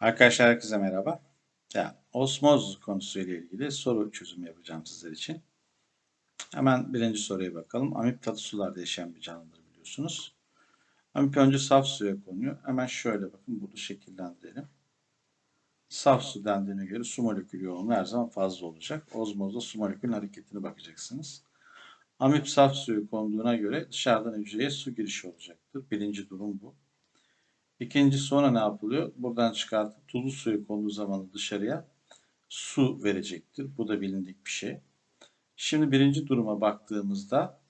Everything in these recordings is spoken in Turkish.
Arkadaşlar herkese merhaba. Ya, osmoz konusuyla ilgili soru çözümü yapacağım sizler için. Hemen birinci soruya bakalım. Amip tatlı sularda yaşayan bir canlıdır biliyorsunuz. Amip önce saf suya konuyor. Hemen şöyle bakın burada şekillendirelim. Saf su dendiğine göre su molekülü yoğunluğu her zaman fazla olacak. Ozmozda su molekülünün hareketine bakacaksınız. Amip saf suya konduğuna göre dışarıdan hücreye su girişi olacaktır. Birinci durum bu. İkinci sonra ne yapılıyor? Buradan çıkartıp tuzlu suyu konduğu zaman dışarıya su verecektir. Bu da bilindik bir şey. Şimdi birinci duruma baktığımızda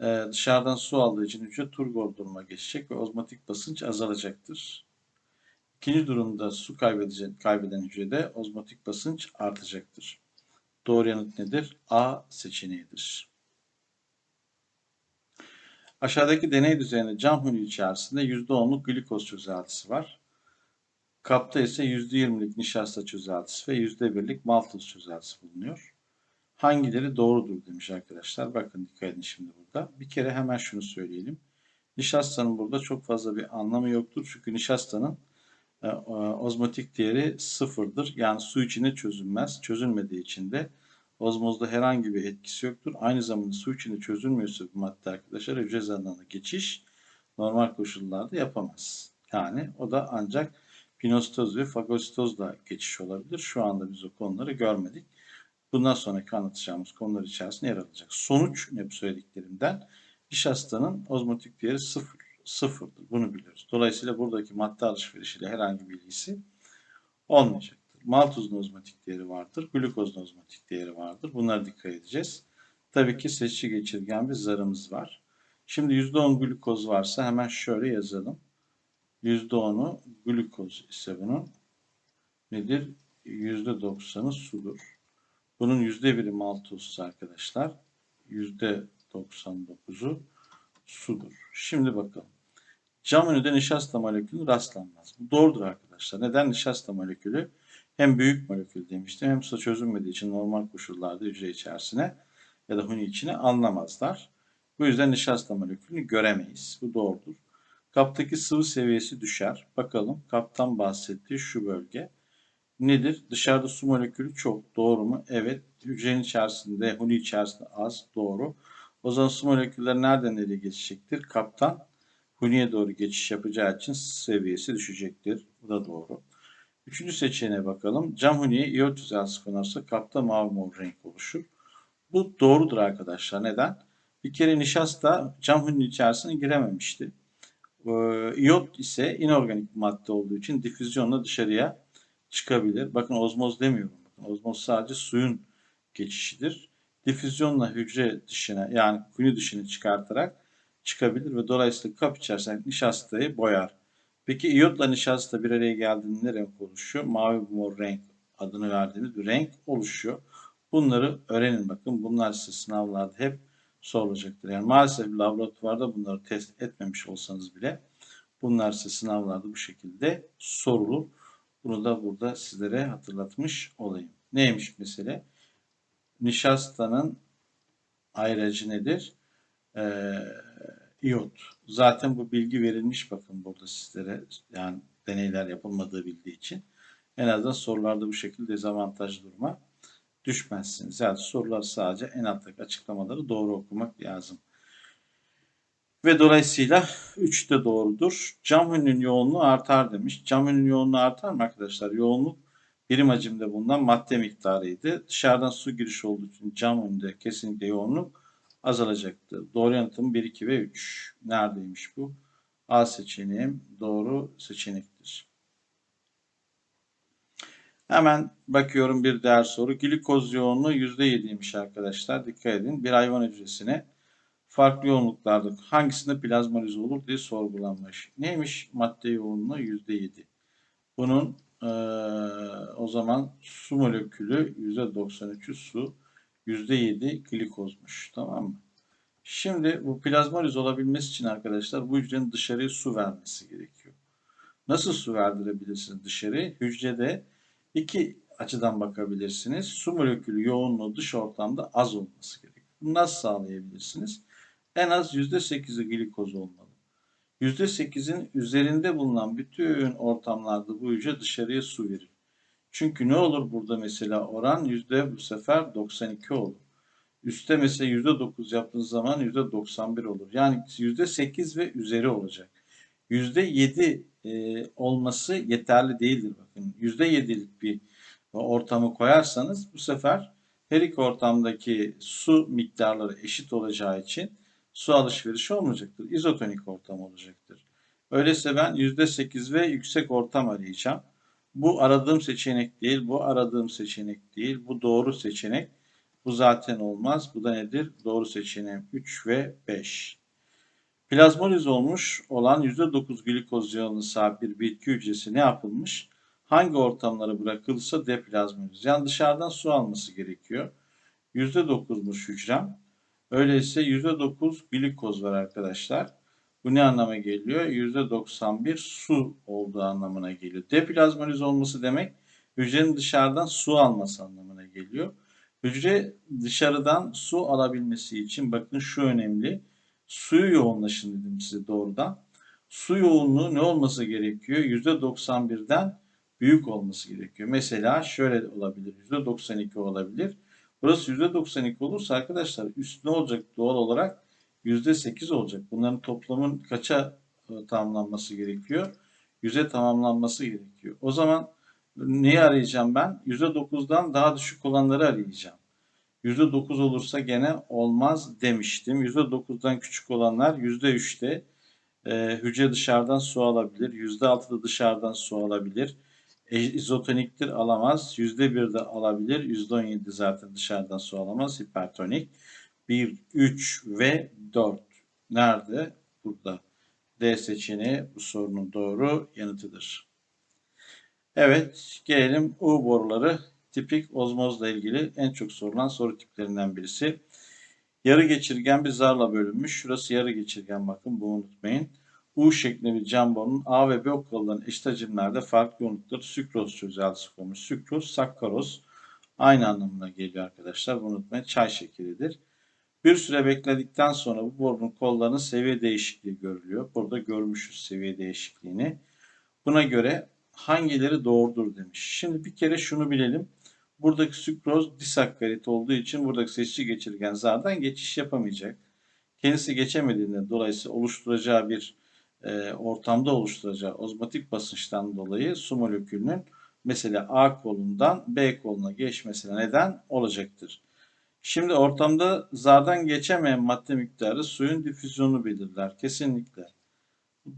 e, dışarıdan su aldığı için hücre turgor duruma geçecek ve ozmotik basınç azalacaktır. İkinci durumda su kaybeden hücrede ozmotik basınç artacaktır. Doğru yanıt nedir? A seçeneğidir. Aşağıdaki deney düzeyinde cam hünü içerisinde %10'luk glikoz çözeltisi var. Kapta ise %20'lik nişasta çözeltisi ve %1'lik maltoz çözeltisi bulunuyor. Hangileri doğrudur demiş arkadaşlar. Bakın dikkat edin şimdi burada. Bir kere hemen şunu söyleyelim. Nişastanın burada çok fazla bir anlamı yoktur. Çünkü nişastanın e, ozmotik değeri sıfırdır. Yani su içinde çözülmez. Çözülmediği için de Ozmozda herhangi bir etkisi yoktur. Aynı zamanda su içinde çözülmüyorsa bu madde arkadaşlar hücre zarlarına geçiş normal koşullarda yapamaz. Yani o da ancak pinostoz ve fagositozla geçiş olabilir. Şu anda biz o konuları görmedik. Bundan sonraki anlatacağımız konular içerisinde yer alacak. Sonuç ne bu söylediklerimden? Nişastanın ozmotik değeri sıfır, sıfırdır. Bunu biliyoruz. Dolayısıyla buradaki madde alışverişiyle herhangi bir ilgisi olmayacak. Maltozun ozmotik değeri vardır. Glukozun ozmotik değeri vardır. Bunlara dikkat edeceğiz. Tabii ki seçici geçirgen bir zarımız var. Şimdi %10 glukoz varsa hemen şöyle yazalım. %10'u glukoz ise bunun nedir? %90'ı sudur. Bunun %1'i maltozsa arkadaşlar %99'u sudur. Şimdi bakalım. Cam önünde nişasta molekülü rastlanmaz. Bu doğrudur arkadaşlar. Neden nişasta molekülü? Hem büyük molekül demiştim hem su çözünmediği için normal koşullarda hücre içerisine ya da huni içine alınamazlar. Bu yüzden nişasta molekülünü göremeyiz. Bu doğrudur. Kaptaki sıvı seviyesi düşer. Bakalım kaptan bahsettiği şu bölge. Nedir? Dışarıda su molekülü çok. Doğru mu? Evet. Hücrenin içerisinde, huni içerisinde az. Doğru. O zaman su molekülleri nereden nereye geçecektir? Kaptan huniye doğru geçiş yapacağı için seviyesi düşecektir. Bu da doğru. Üçüncü seçeneğe bakalım. Cam huniye iot düzeltisi konarsa kapta mavi mor renk oluşur. Bu doğrudur arkadaşlar. Neden? Bir kere nişasta cam hünün içerisine girememişti. İot ise inorganik madde olduğu için difüzyonla dışarıya çıkabilir. Bakın ozmoz demiyorum. Bakın, ozmoz sadece suyun geçişidir. Difüzyonla hücre dışına yani hünü dışını çıkartarak çıkabilir ve dolayısıyla kap içerisinde nişastayı boyar. Peki iyotla nişasta bir araya geldiğinde ne renk oluşuyor? Mavi mor renk adını verdiğimiz bir renk oluşuyor. Bunları öğrenin bakın. Bunlar size sınavlarda hep sorulacaktır. Yani maalesef laboratuvarda bunları test etmemiş olsanız bile bunlar size sınavlarda bu şekilde sorulur. Bunu da burada sizlere hatırlatmış olayım. Neymiş mesele? Nişastanın ayracı nedir? Ee, iot. Zaten bu bilgi verilmiş bakın burada sizlere. Yani deneyler yapılmadığı bildiği için. En azından sorularda bu şekilde dezavantaj duruma düşmezsiniz. Yani sorular sadece en alttaki açıklamaları doğru okumak lazım. Ve dolayısıyla 3 de doğrudur. Cam hünün yoğunluğu artar demiş. Cam hünün yoğunluğu artar mı arkadaşlar? Yoğunluk birim hacimde bulunan madde miktarıydı. Dışarıdan su girişi olduğu için cam hünde kesinlikle yoğunluk azalacaktı. Doğru yanıtım 1, 2 ve 3. Neredeymiş bu? A seçeneğim doğru seçenektir. Hemen bakıyorum bir diğer soru. Glikoz yoğunluğu %7'ymiş arkadaşlar. Dikkat edin. Bir hayvan hücresine farklı yoğunluklarda hangisinde plazmaliz olur diye sorgulanmış. Neymiş madde yoğunluğu %7. Bunun ee, o zaman su molekülü %93'ü su. %7 glikozmuş. Tamam mı? Şimdi bu plazmoliz olabilmesi için arkadaşlar bu hücrenin dışarıya su vermesi gerekiyor. Nasıl su verdirebilirsiniz dışarı? Hücrede iki açıdan bakabilirsiniz. Su molekülü yoğunluğu dış ortamda az olması gerekiyor. Bunu nasıl sağlayabilirsiniz? En az %8'i glikoz olmalı. %8'in üzerinde bulunan bütün ortamlarda bu hücre dışarıya su verir. Çünkü ne olur burada mesela oran yüzde bu sefer 92 olur. Üste mesela yüzde 9 yaptığınız zaman yüzde 91 olur. Yani yüzde 8 ve üzeri olacak. Yüzde 7 e, olması yeterli değildir bakın. Yüzde 7'lik bir ortamı koyarsanız bu sefer her iki ortamdaki su miktarları eşit olacağı için su alışverişi olmayacaktır. İzotonik ortam olacaktır. Öyleyse ben %8 ve yüksek ortam arayacağım. Bu aradığım seçenek değil, bu aradığım seçenek değil, bu doğru seçenek. Bu zaten olmaz. Bu da nedir? Doğru seçeneğim 3 ve 5. Plazmoliz olmuş olan %9 glikoz yağına sahip bir bitki hücresi ne yapılmış? Hangi ortamlara bırakılırsa deplazmoliz. Yani dışarıdan su alması gerekiyor. %9'muş hücrem. Öyleyse %9 glikoz var arkadaşlar. Bu ne anlama geliyor? %91 su olduğu anlamına geliyor. Deplazmoliz olması demek hücrenin dışarıdan su alması anlamına geliyor. Hücre dışarıdan su alabilmesi için bakın şu önemli. Suyu yoğunlaşın dedim size doğrudan. Su yoğunluğu ne olması gerekiyor? %91'den büyük olması gerekiyor. Mesela şöyle olabilir. %92 olabilir. Burası %92 olursa arkadaşlar üst ne olacak doğal olarak? %8 olacak. Bunların toplamın kaça e, tamamlanması gerekiyor? 100'e tamamlanması gerekiyor. O zaman neyi arayacağım ben? %9'dan daha düşük olanları arayacağım. %9 olursa gene olmaz demiştim. %9'dan küçük olanlar %3'te e, hücre dışarıdan su alabilir. %6'da dışarıdan su alabilir. E, izotoniktir alamaz. %1 de alabilir. %17 zaten dışarıdan su alamaz. Hipertonik. 1, 3 ve 4. Nerede? Burada. D seçeneği bu sorunun doğru yanıtıdır. Evet, gelelim U boruları tipik ozmozla ilgili en çok sorulan soru tiplerinden birisi. Yarı geçirgen bir zarla bölünmüş. Şurası yarı geçirgen bakın bunu unutmayın. U şeklinde bir jambonun A ve B okkalıların eşit hacimlerde farklı yoğunlukları sükroz çözeltisi konmuş. Sükroz, sakkaroz aynı anlamına geliyor arkadaşlar. Bunu unutmayın. Çay şekeridir. Bir süre bekledikten sonra bu borunun kollarının seviye değişikliği görülüyor. Burada görmüşüz seviye değişikliğini. Buna göre hangileri doğrudur demiş. Şimdi bir kere şunu bilelim. Buradaki sükroz disakkarit olduğu için buradaki seçici geçirgen zardan geçiş yapamayacak. Kendisi geçemediğinden dolayısıyla oluşturacağı bir e, ortamda oluşturacağı ozmotik basınçtan dolayı su molekülünün mesela A kolundan B koluna geçmesine neden olacaktır. Şimdi ortamda zardan geçemeyen madde miktarı suyun difüzyonu belirler. Kesinlikle.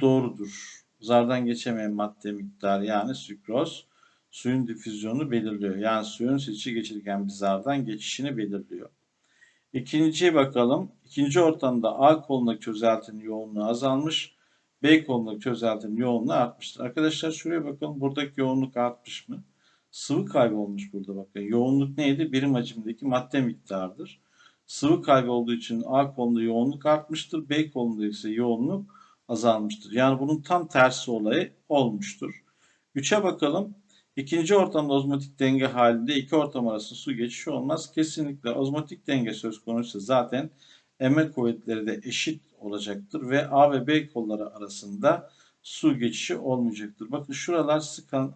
Doğrudur. Zardan geçemeyen madde miktarı yani sükroz suyun difüzyonu belirliyor. Yani suyun seçici geçirgen bir zardan geçişini belirliyor. İkinciye bakalım. İkinci ortamda A kolundaki çözeltinin yoğunluğu azalmış. B kolundaki çözeltinin yoğunluğu artmıştır. Arkadaşlar şuraya bakın. Buradaki yoğunluk artmış mı? Sıvı kaybı olmuş burada bakın. Yoğunluk neydi? Birim hacimdeki madde miktarıdır. Sıvı kaybı olduğu için A kolunda yoğunluk artmıştır. B kolunda ise yoğunluk azalmıştır. Yani bunun tam tersi olayı olmuştur. 3'e bakalım. İkinci ortamda ozmotik denge halinde iki ortam arasında su geçişi olmaz. Kesinlikle ozmotik denge söz konusu zaten emme kuvvetleri de eşit olacaktır ve A ve B kolları arasında su geçişi olmayacaktır. Bakın şuralar sıkan,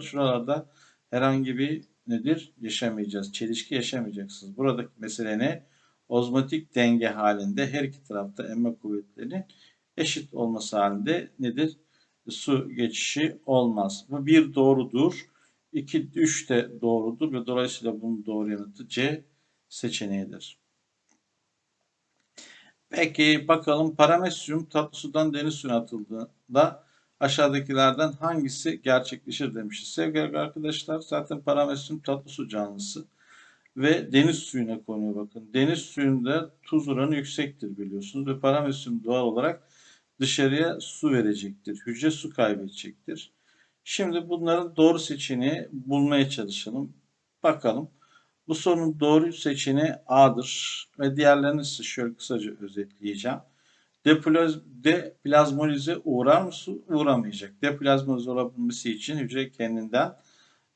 şuralarda herhangi bir nedir? Yaşamayacağız. Çelişki yaşamayacaksınız. Buradaki mesele ne? Ozmotik denge halinde her iki tarafta emme kuvvetlerinin eşit olması halinde nedir? Su geçişi olmaz. Bu bir doğrudur. 2, 3 de doğrudur ve dolayısıyla bunun doğru yanıtı C seçeneğidir. Peki bakalım paramesyum tatlı sudan deniz suyuna atıldığında aşağıdakilerden hangisi gerçekleşir demişiz. Sevgili arkadaşlar zaten paramesyum tatlı su canlısı ve deniz suyuna konuyor bakın. Deniz suyunda tuz oranı yüksektir biliyorsunuz ve paramesyum doğal olarak dışarıya su verecektir. Hücre su kaybedecektir. Şimdi bunların doğru seçeneği bulmaya çalışalım. Bakalım. Bu sorunun doğru seçeneği A'dır ve diğerlerini size şöyle kısaca özetleyeceğim. Deplaz, deplazmolize uğrar mı su? Uğramayacak. Deplazmolize olabilmesi için hücre kendinden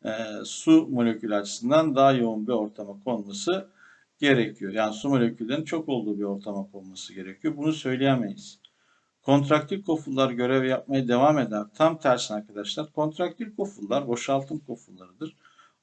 e, su molekülü açısından daha yoğun bir ortama konması gerekiyor. Yani su moleküllerinin çok olduğu bir ortama konması gerekiyor. Bunu söyleyemeyiz. Kontraktil kofullar görev yapmaya devam eder. Tam tersine arkadaşlar. Kontraktil kofullar boşaltım kofullarıdır.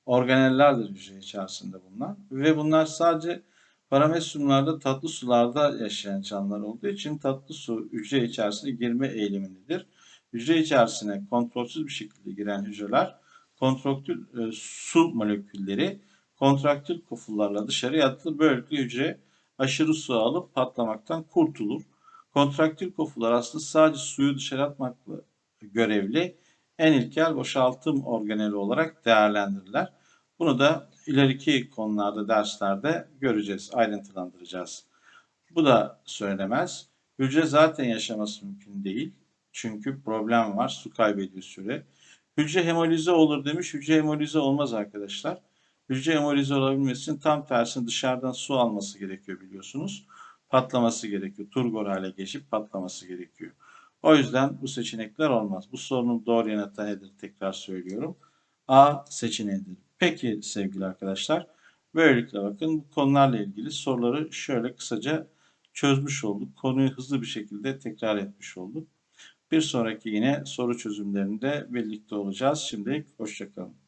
Organellerdir hücre içerisinde bunlar. Ve bunlar sadece paramesyumlarda tatlı sularda yaşayan canlılar olduğu için tatlı su hücre içerisine girme eğilimindedir. Hücre içerisine kontrolsüz bir şekilde giren hücreler kontraktil e, su molekülleri kontraktil kofullarla dışarı atılır. Böylelikle hücre aşırı su alıp patlamaktan kurtulur. Kontraktil kofular aslında sadece suyu dışarı atmakla görevli en ilkel boşaltım organeli olarak değerlendirirler. Bunu da ileriki konularda derslerde göreceğiz, ayrıntılandıracağız. Bu da söylemez. Hücre zaten yaşaması mümkün değil. Çünkü problem var, su kaybediyor süre. Hücre hemolize olur demiş. Hücre hemolize olmaz arkadaşlar. Hücre hemolize olabilmesi için tam tersine dışarıdan su alması gerekiyor biliyorsunuz. Patlaması gerekiyor. Turgor hale geçip patlaması gerekiyor. O yüzden bu seçenekler olmaz. Bu sorunun doğru yanıtı nedir? Tekrar söylüyorum. A seçeneğidir. Peki sevgili arkadaşlar. Böylelikle bakın bu konularla ilgili soruları şöyle kısaca çözmüş olduk. Konuyu hızlı bir şekilde tekrar etmiş olduk. Bir sonraki yine soru çözümlerinde birlikte olacağız. Şimdilik hoşçakalın.